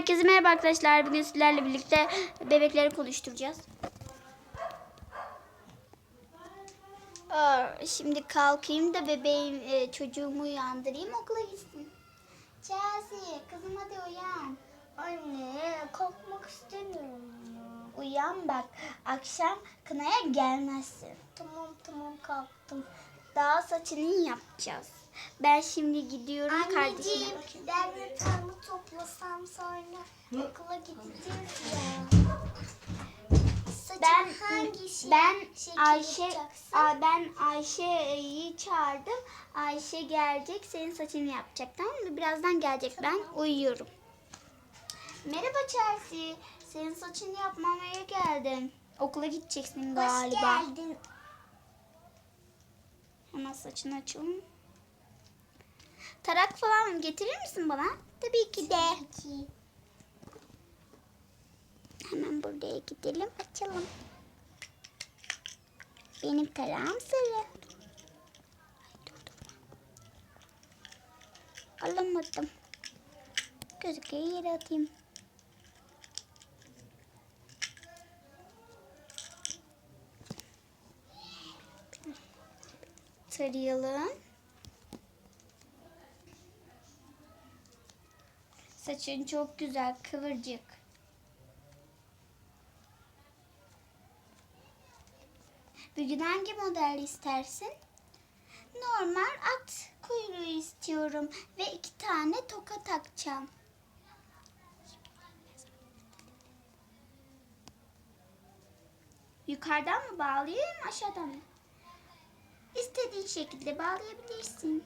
Herkese merhaba arkadaşlar. Bugün sizlerle birlikte bebekleri konuşturacağız. Şimdi kalkayım da bebeğim, e, çocuğumu uyandırayım okula gitsin. Chelsea, kızım hadi uyan. Anne kalkmak istemiyorum ya. Uyan bak, akşam kınaya gelmezsin. Tamam tamam kalktım. Daha saçını yapacağız. Ben şimdi gidiyorum kardeşime Anneciğim bakayım. ben yatağımı toplasam sonra okula gideceğiz ya. Ben hangi şey, ben şekil Ayşe yapacaksın? Aa, ben Ayşe'yi çağırdım. Ayşe gelecek, senin saçını yapacak tamam mı? Birazdan gelecek. Ben uyuyorum. Merhaba Chelsea. Senin saçını yapmamaya geldim. Okula gideceksin Hoş galiba. geldin. Hemen saçını açalım. Tarak falan getirir misin bana? Tabii ki de. Peki. Hemen buraya gidelim açalım. Benim tarağım sarı. Alamadım. Gözlükleri yere atayım. Tarayalım. Saçın çok güzel, kıvırcık. Bugün hangi model istersin? Normal at kuyruğu istiyorum ve iki tane toka takacağım. Yukarıdan mı bağlayayım aşağıdan mı? İstediğin şekilde bağlayabilirsin.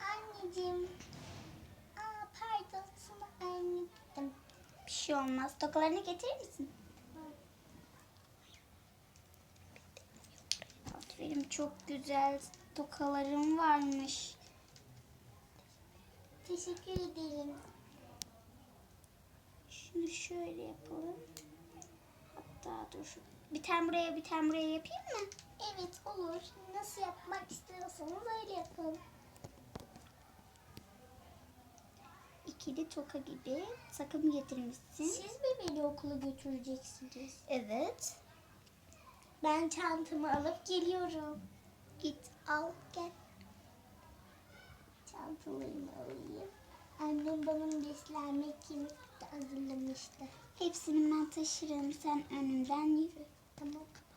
Anneciğim. Aa pardon sana aynı gittim. Bir şey olmaz. Tokalarını getirir misin? Aferin çok güzel tokalarım varmış. Teşekkür ederim. Şunu şöyle yapalım. Hatta dur. Bir tane buraya bir tane buraya yapayım mı? Evet olur. Nasıl yapmak istiyorsanız öyle yapın. İkili toka gibi takım getirmişsin. Siz mi beni okula götüreceksiniz? Evet. Ben çantamı alıp geliyorum. Git al gel. Çantalarımı alayım. Annem bana beslenmek de hazırlamıştı. Hepsini ben taşırım. Sen önümden yürü. Tamam kapat.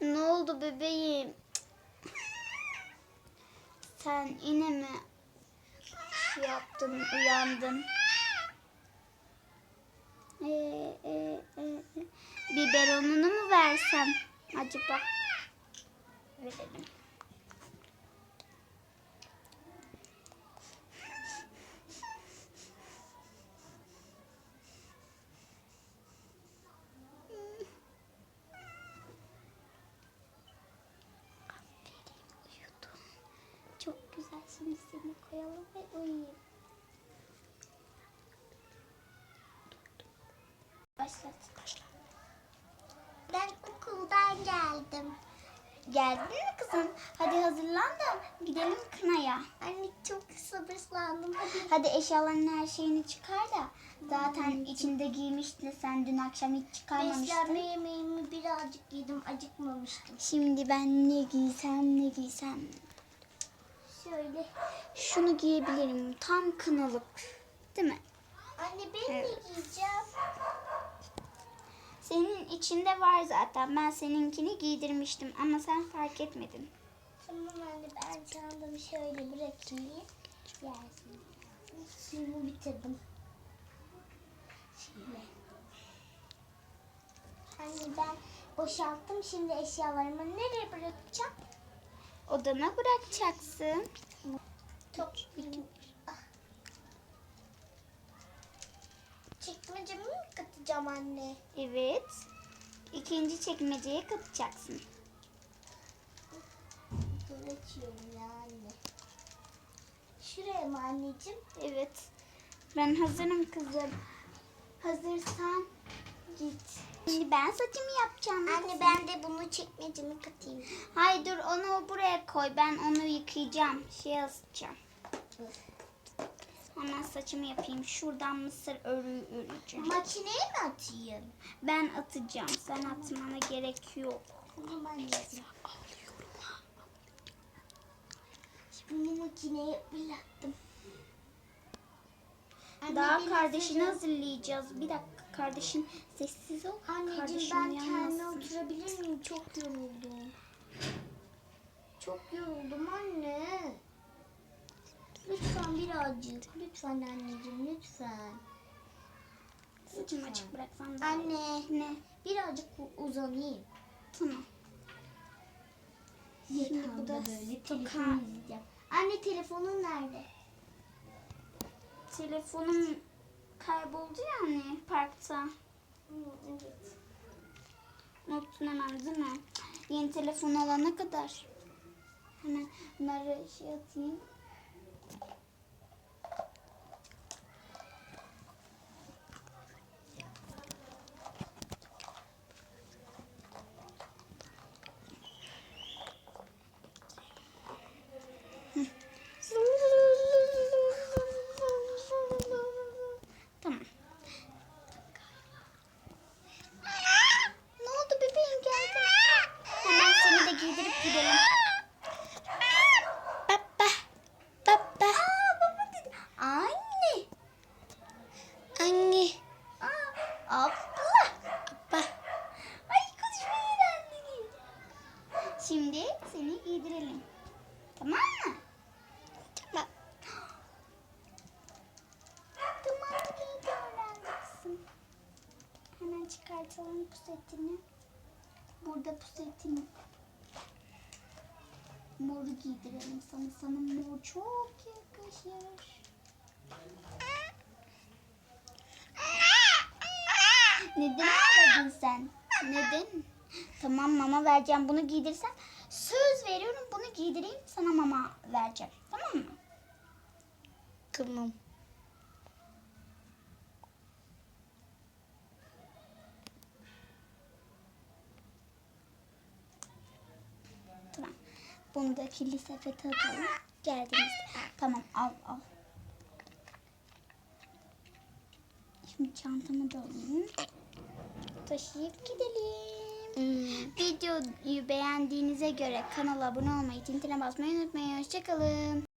Ne oldu bebeğim? Sen yine mi şey yaptın, uyandın? Ee, e, e, e. Biberonunu mu versem acaba? Verelim. Şimdi seni koyalım ve uyuyayım. Başlat. Başla. Ben okuldan geldim. Geldin mi kızım? Hadi hazırlan da gidelim kınaya. Anne çok sabırsızlandım. Hadi. Hadi eşyaların her şeyini çıkar da. Zaten içinde giymiştin sen dün akşam hiç çıkarmamıştın. Beslenme yemeğimi birazcık yedim. Acıkmamıştım. Şimdi ben ne giysem ne giysem. Şöyle. Şunu giyebilirim. Tam kınalık. Değil mi? Anne ben Evet. ne giyeceğim? Senin içinde var zaten. Ben seninkini giydirmiştim ama sen fark etmedin. Tamam anne ben çantamı şöyle bırakayım. Yersin. Suyumu bitirdim. Şimdi. Anne ben boşalttım. Şimdi eşyalarımı nereye bırakacağım? Odana bırakacaksın. Top. çekmeceme mi katacağım anne? Evet. İkinci çekmeceye katacaksın. Dur açıyorum ya anne. Şuraya mı anneciğim? Evet. Ben hazırım kızım. Hazırsan git. Şimdi ben saçımı yapacağım. Anne ben de bunu çekmeceme katayım. Hayır onu buraya koy. Ben onu yıkayacağım. Şey asacağım. Hemen saçımı yapayım. Şuradan mısır örüğü öreceğim. Makineye mi atayım? Ben atacağım. Sen atmana gerek yok. Tamam anneciğim. Şimdi makineye bıraktım. Anne, Daha kardeşini hazırlayacağız. Bir dakika kardeşin sessiz ol. Anneciğim Kardeşin ben kendime uyanmasın. oturabilir miyim? Çok yoruldum. Çok yoruldum anne. Lütfen birazcık. Lütfen anneciğim lütfen. Saçımı açık bıraksam da. Anne Ne? birazcık uzanayım. Tamam. Şimdi bu da böyle telefon izleyeceğim. Anne telefonun nerede? Telefonum kayboldu yani parkta. evet. Unuttun hemen değil mi? Yeni telefon alana kadar. Bunları şey atayım. Tamam. Ne oldu bebeğim geldi? Hemen seni de giydirip gidelim. Baba. Baba. Aa baba dedi. Anne. Anne. Aa, abla. Baba. Ay konuşmayı öğrendim. Şimdi seni giydirelim. Tamam mı? Tamam. Tamam giydi öğrendik kızım. Hemen çıkartalım pusetini. Burada pusetini. Moru giydirelim sana. Sana mor çok yakışır. Neden ağladın sen? Neden? Tamam mama vereceğim. Bunu giydirsen söz veriyorum bunu giydireyim sana mama vereceğim. Tamam mı? Tamam. Bunu da kirli sepete atalım. Geldiğimizde. Tamam al al. Şimdi çantamı da alayım. Taşıyıp gidelim. Hmm. Videoyu beğendiğinize göre kanala abone olmayı, tintine basmayı unutmayın. Hoşçakalın.